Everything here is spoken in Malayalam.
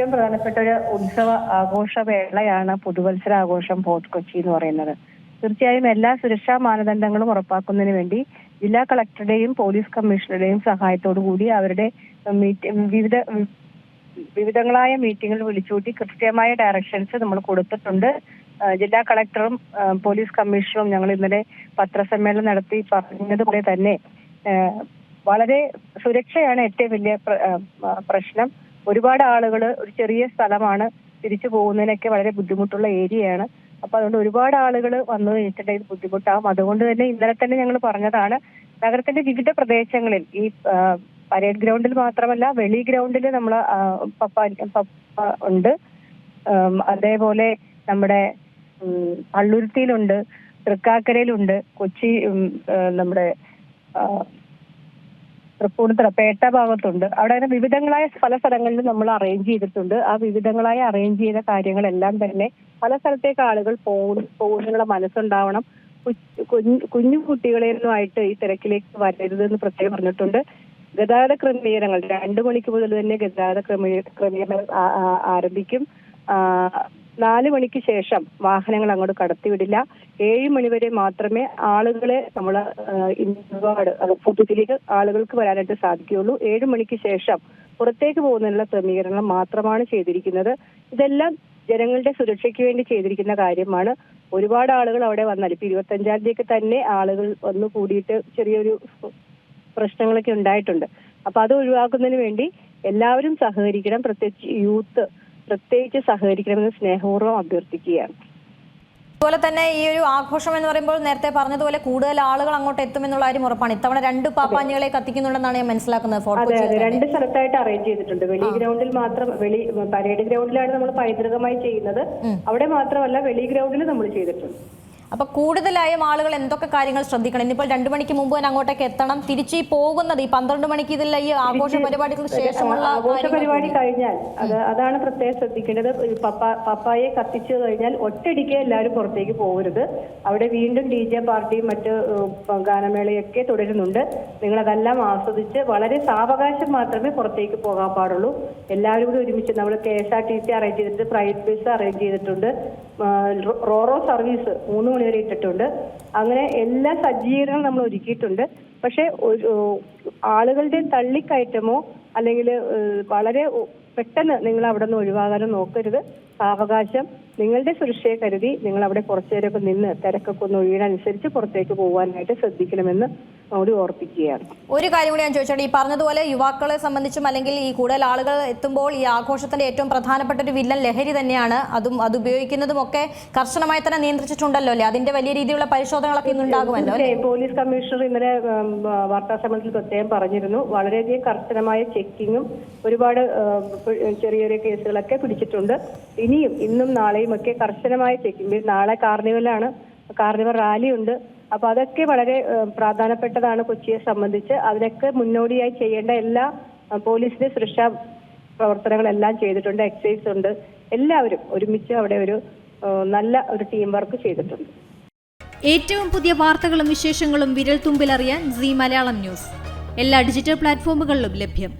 ഏറ്റവും പ്രധാനപ്പെട്ട ഒരു ഉത്സവ ആഘോഷവേളയാണ് പുതുവത്സര ആഘോഷം ഫോർട്ട് കൊച്ചി എന്ന് പറയുന്നത്. തീർച്ചയായും എല്ലാ സുരക്ഷാ മാനദണ്ഡങ്ങളും ഉറപ്പാക്കുന്നതിന് വേണ്ടി ജില്ലാ കളക്ടറുടെയും പോലീസ് കമ്മീഷണറുടെയും സഹായത്തോടു കൂടി അവരുടെ വിവിധ വിവിധങ്ങളായ മീറ്റിങ്ങുകൾ വിളിച്ചുകൂട്ടി കൃത്യമായ ഡയറക്ഷൻസ് നമ്മൾ കൊടുത്തിട്ടുണ്ട്. ജില്ലാ കളക്ടറും പോലീസ് കമ്മീഷണറും ഞങ്ങൾ ഇന്നലെ പത്രസമ്മേളനം നടത്തി പറഞ്ഞതുപോലെ തന്നെ വളരെ സുരക്ഷയാണ് ഏറ്റവും വലിയ പ്രശ്നം. ഒരുപാട് ആളുകൾ ഒരു ചെറിയ സ്ഥലമാണ് തിരിച്ചു പോകുന്നതിനൊക്കെ വളരെ ബുദ്ധിമുട്ടുള്ള ഏരിയയാണ്. അപ്പൊ അതുകൊണ്ട് ഒരുപാട് ആളുകൾ വന്നു കഴിഞ്ഞിട്ടുണ്ടെങ്കിൽ ബുദ്ധിമുട്ടാകും അതുകൊണ്ട് തന്നെ ഇന്നലെ തന്നെ ഞങ്ങൾ പറഞ്ഞതാണ് നഗരത്തിന്റെ വിവിധ പ്രദേശങ്ങളിൽ ഈ പരേഡ് ഗ്രൗണ്ടിൽ മാത്രമല്ല വെളി ഗ്രൗണ്ടിൽ നമ്മൾ പപ്പ പപ്പ ഉണ്ട്. അതേപോലെ നമ്മുടെ പള്ളുരുത്തിയിലുണ്ട് തൃക്കാക്കരയിലുണ്ട് കൊച്ചി നമ്മുടെ തൃപ്പൂണിത്തുറ പേട്ട ഭാഗത്തുണ്ട്. അവിടെ അങ്ങനെ വിവിധങ്ങളായ പല സ്ഥലങ്ങളിൽ നമ്മൾ അറേഞ്ച് ചെയ്തിട്ടുണ്ട്. ആ വിവിധങ്ങളായ അറേഞ്ച് ചെയ്ത കാര്യങ്ങളെല്ലാം തന്നെ പല സ്ഥലത്തേക്ക് ആളുകൾ പോകും പോകുന്നുള്ള മനസ്സുണ്ടാവണം. കുഞ്ഞു കുട്ടികളെയൊന്നുമായിട്ട് ഈ തിരക്കിലേക്ക് വരരുത് എന്ന് പ്രത്യേകം പറഞ്ഞിട്ടുണ്ട്. ഗതാഗത ക്രമീകരണങ്ങൾ രണ്ടു മണിക്ക് മുതൽ തന്നെ ഗതാഗത ക്രമീ- ക്രമീകരണങ്ങൾ ആരംഭിക്കും. നാല് മണിക്ക് ശേഷം വാഹനങ്ങൾ അങ്ങോട്ട് കടത്തിവിടില്ല. ഏഴ് മണിവരെ മാത്രമേ ആളുകളെ നമ്മൾ ഒരുപാട് പുതുതിലേക്ക് ആളുകൾക്ക് വരാനായിട്ട് സാധിക്കുകയുള്ളൂ. ഏഴ് മണിക്ക് ശേഷം പുറത്തേക്ക് പോകുന്നതിനുള്ള ക്രമീകരണം മാത്രമാണ് ചെയ്തിരിക്കുന്നത്. ഇതെല്ലാം ജനങ്ങളുടെ സുരക്ഷയ്ക്ക് വേണ്ടി ചെയ്തിരിക്കുന്ന കാര്യമാണ്. ഒരുപാട് ആളുകൾ അവിടെ വന്നാൽ ഇപ്പൊ ഇരുപത്തഞ്ചാം തീയതിയൊക്കെ തന്നെ ആളുകൾ വന്നു കൂടിയിട്ട് ചെറിയൊരു പ്രശ്നങ്ങളൊക്കെ ഉണ്ടായിട്ടുണ്ട്. അപ്പൊ അത് ഒഴിവാക്കുന്നതിന് വേണ്ടി എല്ലാവരും സഹകരിക്കണം. പ്രത്യേകിച്ച് യൂത്ത് പ്രത്യേകിച്ച് സഹകരിക്കണമെന്ന് സ്നേഹപൂർവം അഭ്യർത്ഥിക്കുകയാണ്. അതുപോലെ തന്നെ ഈ ഒരു ആഘോഷം എന്ന് പറയുമ്പോൾ നേരത്തെ പറഞ്ഞതുപോലെ കൂടുതൽ ആളുകൾ അങ്ങോട്ട് എത്തുമെന്നുള്ള കാര്യം ഉറപ്പാണ്. ഇത്തവണ രണ്ട് പാപ്പാഞ്ഞികളെ കത്തിക്കുന്നുണ്ടെന്നാണ് ഞാൻ മനസ്സിലാക്കുന്നത് ഫോട്ടോ രണ്ട് സ്ഥലത്തായിട്ട് അറേഞ്ച് ചെയ്തിട്ടുണ്ട്. വെളി ഗ്രൗണ്ടിൽ മാത്രം വെളി പരേഡ് ഗ്രൗണ്ടിലാണ് നമ്മൾ പൈതൃകമായി ചെയ്യുന്നത്. അവിടെ മാത്രമല്ല വെളി ഗ്രൗണ്ടിൽ നമ്മൾ ചെയ്തിട്ടുണ്ട്. അപ്പൊ കൂടുതലായും ആളുകൾ എന്തൊക്കെ കാര്യങ്ങൾ ശ്രദ്ധിക്കണം? ഇനിയിപ്പോൾ രണ്ടു മണിക്ക് മുമ്പ് തന്നെ അങ്ങോട്ടേക്ക് എത്തണം. തിരിച്ചു പോകുന്നത് ഈ പന്ത്രണ്ട് മണിക്ക് ഇതിൽ ഈ ആഘോഷ പരിപാടികൾക്ക് ശേഷമുള്ള ആഘോഷ പരിപാടി കഴിഞ്ഞാൽ അത് അതാണ് പ്രത്യേകം ശ്രദ്ധിക്കേണ്ടത്. പപ്പായെ കത്തിച്ചു കഴിഞ്ഞാൽ ഒറ്റയടിക്ക് എല്ലാവരും പുറത്തേക്ക് പോകരുത്. അവിടെ വീണ്ടും ഡി ജെ പാർട്ടിയും മറ്റ് ഗാനമേളയൊക്കെ തുടരുന്നുണ്ട്. നിങ്ങൾ അതെല്ലാം ആസ്വദിച്ച് വളരെ സാവകാശം മാത്രമേ പുറത്തേക്ക് പോകാൻ പാടുള്ളൂ. എല്ലാവരും കൂടി ഒരുമിച്ച് നമ്മൾ K S R T C arrange ചെയ്തിട്ടുണ്ട് പ്രൈവറ്റ് ബസ് അറേഞ്ച് ചെയ്തിട്ടുണ്ട്. റോറോ സർവീസ് മൂന്ന് വരെ ഇട്ടിട്ടുണ്ട്. അങ്ങനെ എല്ലാ സജ്ജീകരണവും നമ്മൾ ഒരുക്കിയിട്ടുണ്ട്. പക്ഷെ ആളുകളുടെ തള്ളിക്കയറ്റമോ അല്ലെങ്കിൽ വളരെ പെട്ടെന്ന് നിങ്ങൾ അവിടെ നിന്ന് ഒഴിവാകാനും നോക്കരുത്. സാവകാശം നിങ്ങളുടെ സുരക്ഷയെ കരുതി നിങ്ങൾ അവിടെ കുറച്ചു നേരമൊക്കെ നിന്ന് തിരക്കൊക്കെ ഒന്ന് ഒഴിയണനുസരിച്ച് പുറത്തേക്ക് പോകാനായിട്ട് ശ്രദ്ധിക്കണമെന്ന് കൂടി ഓർപ്പിക്കുകയാണ്. ഒരു കാര്യം കൂടി ഞാൻ ചോദിച്ചോട്ടെ ഈ പറഞ്ഞതുപോലെ യുവാക്കളെ സംബന്ധിച്ചും അല്ലെങ്കിൽ ഈ കൂടുതൽ ആളുകൾ എത്തുമ്പോൾ ഈ ആഘോഷത്തിന്റെ ഏറ്റവും പ്രധാനപ്പെട്ട ഒരു വില്ലൻ ലഹരി തന്നെയാണ്. അതും അത് ഉപയോഗിക്കുന്നതും ഒക്കെ കർശനമായി തന്നെ നിയന്ത്രിച്ചിട്ടുണ്ടല്ലോ അല്ലേ? അതിന്റെ വലിയ രീതിയിലുള്ള പരിശോധനകളൊക്കെ ഇന്നുണ്ടാകുമല്ലോ തീർച്ചയായും. പോലീസ് കമ്മീഷണർ ഇന്നലെ വാർത്താ സമ്മേളനത്തിൽ പ്രത്യേകം പറഞ്ഞിരുന്നു. വളരെയധികം കർശനമായ ചെക്കിങ്ങും ഒരുപാട് ചെറിയ ചെറിയ കേസുകളൊക്കെ പിടിച്ചിട്ടുണ്ട്. ഇനിയും ഇന്നും നാളെയും ഒക്കെ കർശനമായ ചെക്കിംഗ് നാളെ കാർണിവലാണ്. കാർണിവൽ റാലി ഉണ്ട്. അപ്പൊ അതൊക്കെ വളരെ പ്രാധാന്യപ്പെട്ടതാണ് കൊച്ചിയെ സംബന്ധിച്ച്. അതിനൊക്കെ മുന്നോടിയായി ചെയ്യേണ്ട എല്ലാ പോലീസിന്റെ സുരക്ഷാ പ്രവർത്തനങ്ങളെല്ലാം ചെയ്തിട്ടുണ്ട്. എക്സൈസ് ഉണ്ട്. എല്ലാവരും ഒരുമിച്ച് അവിടെ ഒരു നല്ല ഒരു ടീം വർക്ക് ചെയ്തിട്ടുണ്ട്. ഏറ്റവും പുതിയ വാർത്തകളും വിശേഷങ്ങളും വിരൽ തുമ്പിലറിയാൻ സി മലയാളം ന്യൂസ്. എല്ലാ ഡിജിറ്റൽ പ്ലാറ്റ്ഫോമുകളിലും ലഭ്യം.